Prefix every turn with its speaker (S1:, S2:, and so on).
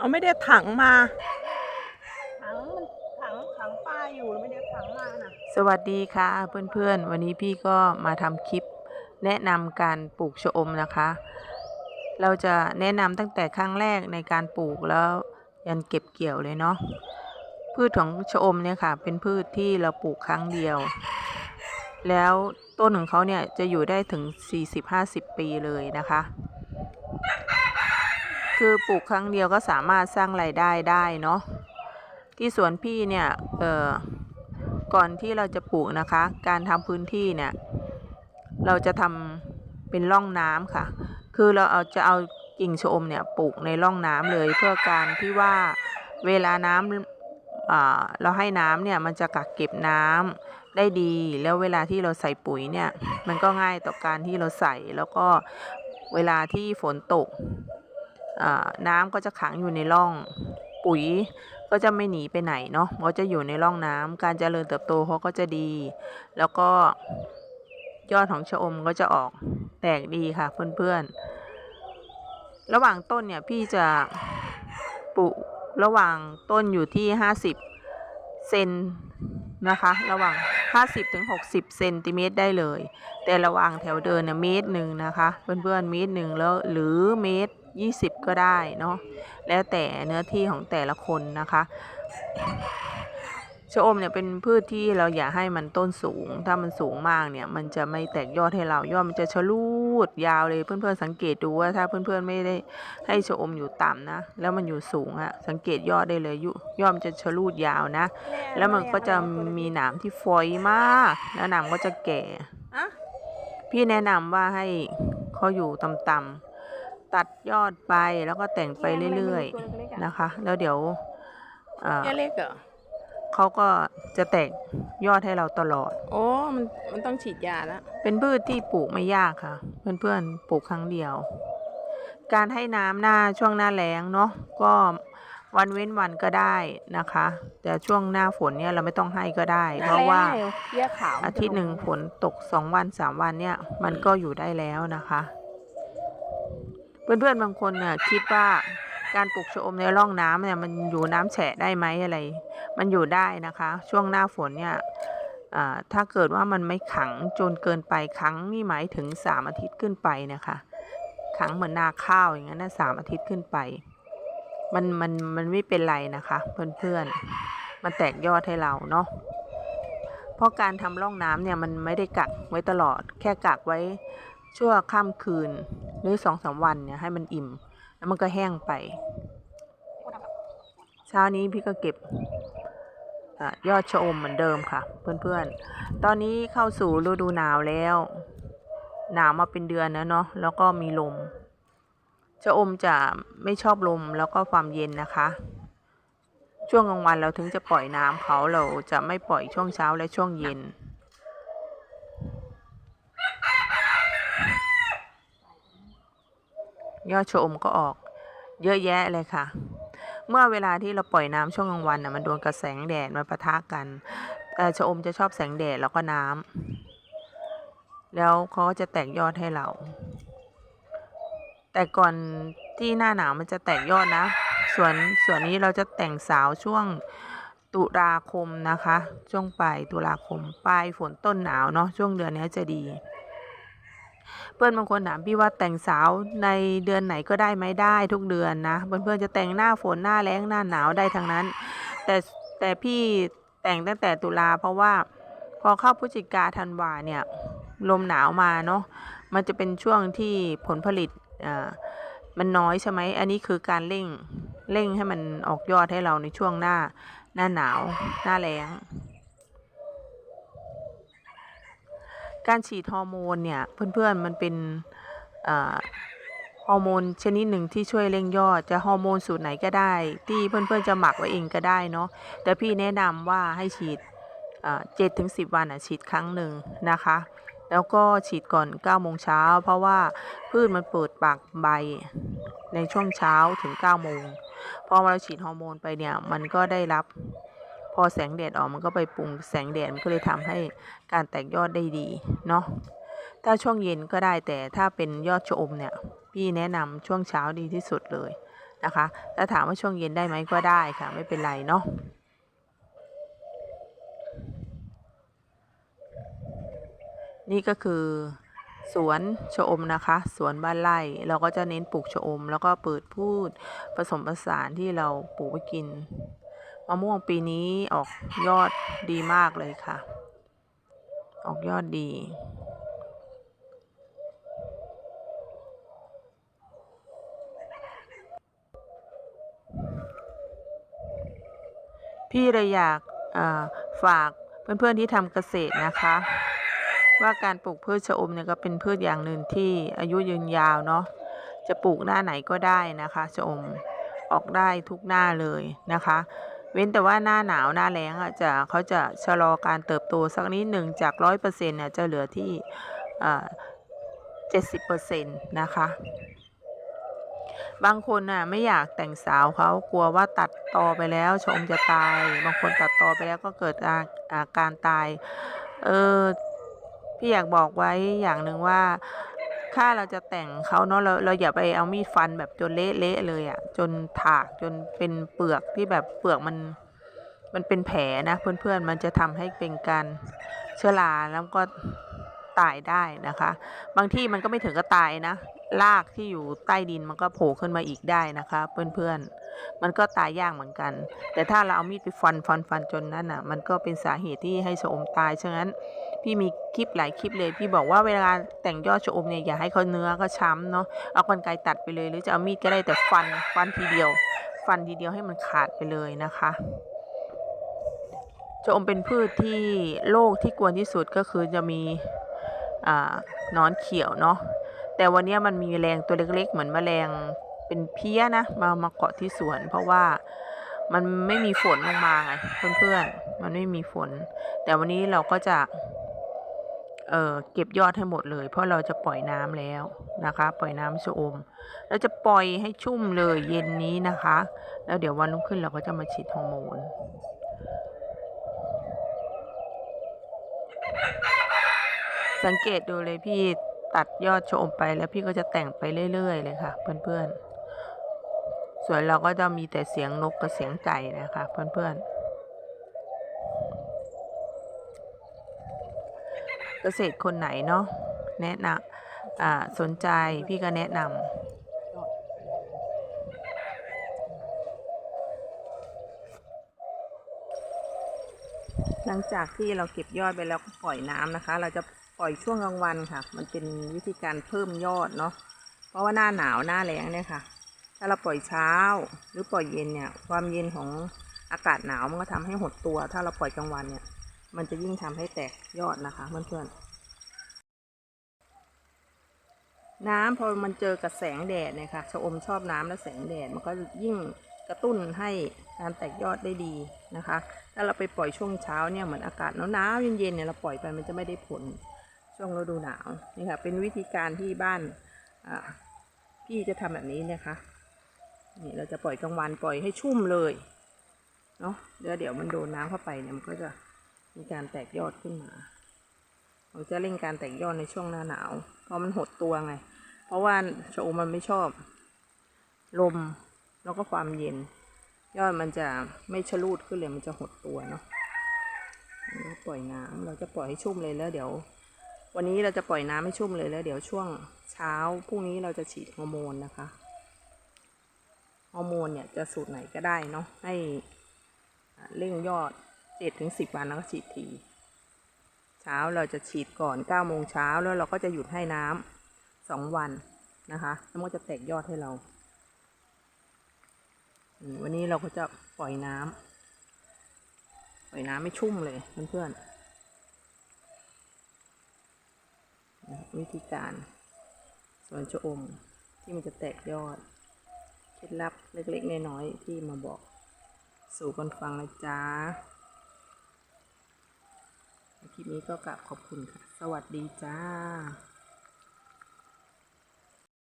S1: เอาไม่ได้ถังมา
S2: ถังมันถังถังปลาอยู่แล้วไม่ได้ถังมาน่ะ
S1: สวัสดีค่ะเพื่อนๆ วันนี้พี่ก็มาทำคลิป แนะนำการปลูกชะอมนะคะ เราจะแนะนำตั้งแต่ครั้งแรกในการปลูกแล้วยันเก็บเกี่ยวเลยเนาะพืชของชะอมเนี่ยค่ะ เป็นพืชที่เราปลูกครั้งเดียว แล้วต้นของเขาเนี่ยจะอยู่ได้ถึง 40-50 ปีเลยนะคะ คือปลูกครั้งเดียวก็สามารถสร้างรายได้ได้เนาะที่สวนพี่เนี่ยเออก่อนที่เราจะปลูกนะคะ การทำพื้นที่เนี่ยเราจะทำเป็นร่องน้ำค่ะ คือเราเอาจะเอากิ่งชะอมเนี่ยปลูกในร่องน้ำเลยเพื่อการที่ว่าเวลาน้ำเราให้น้ำเนี่ยมันจะกักเก็บน้ำได้ดี แล้วเวลาที่เราใส่ปุ๋ยเนี่ยมันก็ง่ายต่อการที่เราใส่แล้วก็เวลาที่ฝนตก น้ำก็จะขังอยู่ในร่องปุ๋ยก็จะไม่หนีไปไหนเนาะมันก็จะอยู่ในร่องน้ำการเจริญเติบโตเขาก็จะดี แล้วก็ยอดของชะอมก็จะออกแตกดีค่ะเพื่อนๆ ระหว่างต้นเนี่ยพี่จะปลูกระหว่างต้นอยู่ที่ 50 เซนนะคะ ระหว่าง 50ถึง60 เซนติเมตรได้เลย แต่ระหว่างแถวเดินเนี่ยเมตรหนึ่งนะคะ เพื่อนๆเมตรหนึ่งแล้วหรือเมตร 20 ก็ได้เนาะแล้วแต่เนื้อที่ของแต่ละคนนะคะชะอมเนี่ยเป็นพืชที่เราอย่าให้มันต้นสูง ถ้ามันสูงมากเนี่ย มันจะไม่แตกยอดให้เรา ยอดมันจะชะลูดยาวเลย เพื่อนๆสังเกตดูว่าถ้าเพื่อนๆไม่ได้ให้ชะอมอยู่ต่ำนะ แล้วมันอยู่สูงอะสังเกตยอดได้เลยยุยอดมันจะชะลูดยาวนะ แล้วมันก็จะมีหนามที่ฟอยมาก แล้วหนามก็จะแก่
S2: อะ
S1: พี่แนะนำว่าให้เขาอยู่ต่ำๆ ตัดยอดไปแล้วก็แต่งไปเรื่อยๆนะคะ แล้วเดี๋ยวอ่า
S2: แค่เล็กเหรอ
S1: เขาก็จะแตกยอดให้เราตลอด
S2: โอ้มันมันต้องฉีดยาแล้ว
S1: เป็นพืชที่ปลูกไม่ยากค่ะ เพื่อนๆปลูกครั้งเดียว การให้น้ำหน้าช่วงหน้าแล้งเนาะก็วันเว้นวันก็ได้นะคะ แต่ช่วงหน้าฝนเนี่ยเราไม่ต้องให้ก็ได้ เพราะว่า
S2: เยี่ยขาว
S1: อาทิตย์หนึ่งฝนตกสองวันสามวันเนี่ย มันก็อยู่ได้แล้วนะคะ เพื่อนๆบางคนเนี่ยคิดว่าการปลูกชะอมในร่องน้ำเนี่ยมันอยู่น้ำแฉะได้ไหมอะไร มันอยู่ได้นะคะ ช่วงหน้าฝนเนี่ยถ้าเกิดว่ามันไม่ขังจนเกินไปขังนี่หมายถึงสามอาทิตย์ขึ้นไปนะคะ ขังเหมือนนาข้าวอย่างนั้นนะสามอาทิตย์ขึ้นไป มันมันมันไม่เป็นไรนะคะ เพื่อนๆมันแตกยอดให้เราเนาะเพราะการทำร่องน้ำเนี่ยมันไม่ได้กักไว้ตลอด แค่กักไว้ชั่วข้ามคืน หรือสองสามวันเนี่ยให้มันอิ่ม แล้วมันก็แห้งไป เช้านี้พี่ก็เก็บอยอดชะอมเหมือนเดิมค่ะ เพื่อนๆ ตอนนี้เข้าสู่ฤดูหนาวแล้ว หนาวมาเป็นเดือนแล้วเนาะแล้วก็มีลมชะอมจะไม่ชอบลมแล้วก็ความเย็นนะคะ ช่วงกลางวันเราถึงจะปล่อยน้ำเขาเราจะไม่ปล่อยช่วงเช้าและช่วงเย็น ยอดชะอมก็ออก เยอะแยะเลยค่ะ เมื่อเวลาที่เราปล่อยน้ำช่วงกลางวันน่ะมันโดนกระแสงแดดมาปะทะกันเอ่ชะอมจะชอบแสงแดดแล้วก็น้ำแล้วเขาก็จะแตกยอดให้เรา แต่ก่อนที่หน้าหนาวมันจะแตกยอดนะ ส่วนส่วนนี้เราจะแต่งสาวช่วงตุลาคมนะคะ ช่วงปลายตุลาคมปลายฝนต้นหนาวเนาะช่วงเดือนนี้จะดี พื่อนบางคนถามพี่ว่าแต่งสาวในเดือนไหนก็ได้ไหมได้ทุกเดือนนะเพื่อนๆจะแต่งหน้าฝนหน้าแล้งหน้าหนาวได้ทั้งนั้น แต่แต่พี่แต่งตั้งแต่ตุลาเพราะว่าพอเข้าพฤศจิกาธันวาเนี่ยลมหนาวมาเนาะมันจะเป็นช่วงที่ผลผลิตอ่ามันน้อยใช่ไหมอันนี้คือการเร่งเร่งให้มันออกยอดให้เราในช่วงหน้าหน้าหนาว หน้าแล้ง การฉีดฮอร์โมนเนี่ยเพื่อนๆมันเป็นฮอร์โมนชนิดหนึ่งที่ช่วยเร่งยอดจะฮอร์โมนสูตรไหนก็ได้ ที่เพื่อนๆจะหมักไว้เองก็ได้เนาะแต่พี่แนะนำว่าให้ฉีดเจ็ดถึงสิบวันอะฉีดครั้งหนึ่งนะคะ แล้วก็ฉีดก่อน9โมงเช้าเพราะว่าพืชมันเปิดปากใบในช่วงเช้าถึง9โมงพอเราฉีดฮอร์โมนไปเนี่ยมันก็ได้รับ อแสงแดดออกมันก็ไปปรุงแสงแดดมันก็เลยทำให้การแตกยอดได้ดีเนาะถ้าช่วงเย็นก็ได้แต่ถ้าเป็นยอดชะอมเนี่ยพี่แนะนำช่วงเช้าดีที่สุดเลยนะคะถ้าถามว่าช่วงเย็นได้ไหมก็ได้ค่ะ ไม่เป็นไรเนาะนี่ก็คือสวนชะอมนะคะ สวนบ้านไร่เราก็จะเน้นปลูกชะอม แล้วก็เปิดพูดผสมผสานที่เราปลูกไว้กิน มะม่วงปีนี้ออกยอดดีมากเลยค่ะ ออกยอดดี พี่เลยอยากาฝากเพื่อนๆที่ทำเกษตรนะคะ ว่าการปลูกพืชชะอมเนี่ยก็เป็นพืชอย่างหนึ่งที่อายุยืนยาวเนาะจะปลูกหน้าไหนก็ได้นะคะชะอมออกได้ทุกหน้าเลยนะคะ เว้นแต่ว่าหน้าหนาวหน้าแล้งอะจะเขาจะชะลอการเติบโตสักนิดหนึ่งจากร้อยเปอร์เซ็นต์เนี่ยจะเหลือที่เจ็ดสิบเปอร์เซ็นต์นะคะ บางคนน่ะไม่อยากแต่งสาวเขากลัวว่าตัดตอไปแล้วชมจะตาย บางคนตัดตอไปแล้วก็เกิดอาอาการตาย เออพี่อยากบอกไว้อย่างหนึ่งว่า ถ้าเราจะแต่งเขาเนาะเราเราอย่าไปเอามีดฟันแบบจนเละๆเลยอะ่ะ จนถากจนเป็นเปลือกที่แบบเปลือกมัน มันเป็นแผลนะ เพื่อนๆมันจะทำให้เป็นการเชื้อราแล้วก็ตายได้นะคะ บางที่มันก็ไม่ถึงกับตายนะรากที่อยู่ใต้ดินมันก็โผล่ขึ้นมาอีกได้นะคะ เพื่อนๆ มันก็ตายยากเหมือนกัน แต่ถ้าเราเอามีดไปฟันฟันฟันจนนั่นอะ มันก็เป็นสาเหตุที่ให้ชะอมตายฉะนั้น พี่มีคลิปหลายคลิปเลย พี่บอกว่าเวลาแต่งยอดชะอมเนี่ยอย่าให้เขาเนื้อก็ช้ำเนาะเอากรรไกรตัดไปเลย หรือจะเอามีดก็ได้แต่ฟันฟันทีเดียว ฟันทีเดียวให้มันขาดไปเลยนะคะชะอมเป็นพืชที่โรคที่กวนที่สุดก็คือจะมีนอนเขียวเนาะแต่วันนี้มันมีแมลงตัวเล็กๆ เหมือนแมลงเป็นเพี้ยนะมามาเกาะที่สวน เพราะว่ามันไม่มีฝนลงมาไงเพื่อนๆมันไม่มีฝน แต่วันนี้เราก็จะ เเก็บยอดให้หมดเลย เพราะเราจะปล่อยน้ำแล้วนะคะ ปล่อยน้ำชะอมเราจะปล่อยให้ชุ่มเลยเย็นนี้นะคะ แล้วเดี๋ยววันรุ่งขึ้นเราก็จะมาฉีดฮอร์โมนสังเกตดูเลยพี่ตัดยอดชะอมไปแล้วพี่ก็จะแต่งไปเรื่อยๆเลยค่ะ เพื่อนๆ ส่วนเราก็จะมีแต่เสียงนกกับเสียงไก่นะคะ เพื่อนๆ เกษตรคนไหนเนาะแนะนำอ่าสนใจพี่ก็แนะนำหลังจากที่เราเก็บยอดไปแล้วก็ปล่อยน้ำนะคะ เราจะปล่อยช่วงกลางวันค่ะ มันเป็นวิธีการเพิ่มยอดเนาะ เพราะว่าหน้าหนาวหน้าแล้งเนี่ยค่ะ ถ้าเราปล่อยเช้าหรือปล่อยเย็นเนี่ย ความเย็นของอากาศหนาวมันก็ทำให้หดตัว ถ้าเราปล่อยกลางวันเนี่ย มันจะยิ่งทำให้แตกยอดนะคะเพื่อนๆ น้ำพอมันเจอกับแสงแดดเนี่ยค่ะชะอมชอบน้ำและแสงแดดมันก็ยิ่งกระตุ้นให้การแตกยอดได้ดีนะคะ ถ้าเราไปปล่อยช่วงเช้าเนี่ยเหมือนอากาศหนาวๆเย็นๆเนี่ยเราปล่อยไปมันจะไม่ได้ผลช่วงฤดูหนาวนี่ค่ะเป็นวิธีการที่บ้านพี่จะทำแบบนี้นะคะนี่เราจะปล่อยกลางวันปล่อยให้ชุ่มเลยเนาะเดี๋ยวเดี๋ยวมันโดนน้ำเข้าไปเนี่ยมันก็จะ มีการแตกยอดขึ้นมาเราจะเร่งการแตกยอดในช่วงหน้าหนาว เพราะมันหดตัวไง เพราะว่าชะอมมันไม่ชอบ ลมแล้วก็ความเย็น ยอดมันจะไม่ชะลูดขึ้นเลยมันจะหดตัวเนาะเราปล่อยน้ำเราจะปล่อยให้ชุ่มเลยแล้วเดี๋ยว วันนี้เราจะปล่อยน้ำให้ชุ่มเลยแล้ว เดี๋ยวช่วงเช้าพรุ่งนี้เราจะฉีดฮอร์โมนนะคะฮอร์โมนเนี่ยจะสูตรไหนก็ได้เนาะให้เร่งยอด เจ็ดถึงสิบวันแล้วก็ฉีดที เช้าเราจะฉีดก่อนเก้าโมงเช้าแล้วเราก็จะหยุดให้น้ำสองวันนะคะแล้วมันจะแตกยอดให้เราวันนี้เราก็จะปล่อยน้ำปล่อยน้ำไม่ชุ่มเลยเพื่อนๆวิธีการสวนชะอมที่มันจะแตกยอดเคล็ดลับเล็กๆน้อยๆที่มาบอกสู่กันฟังนะจ๊ะ คลิปนี้ก็กลับขอบคุณค่ะ สวัสดีจ้า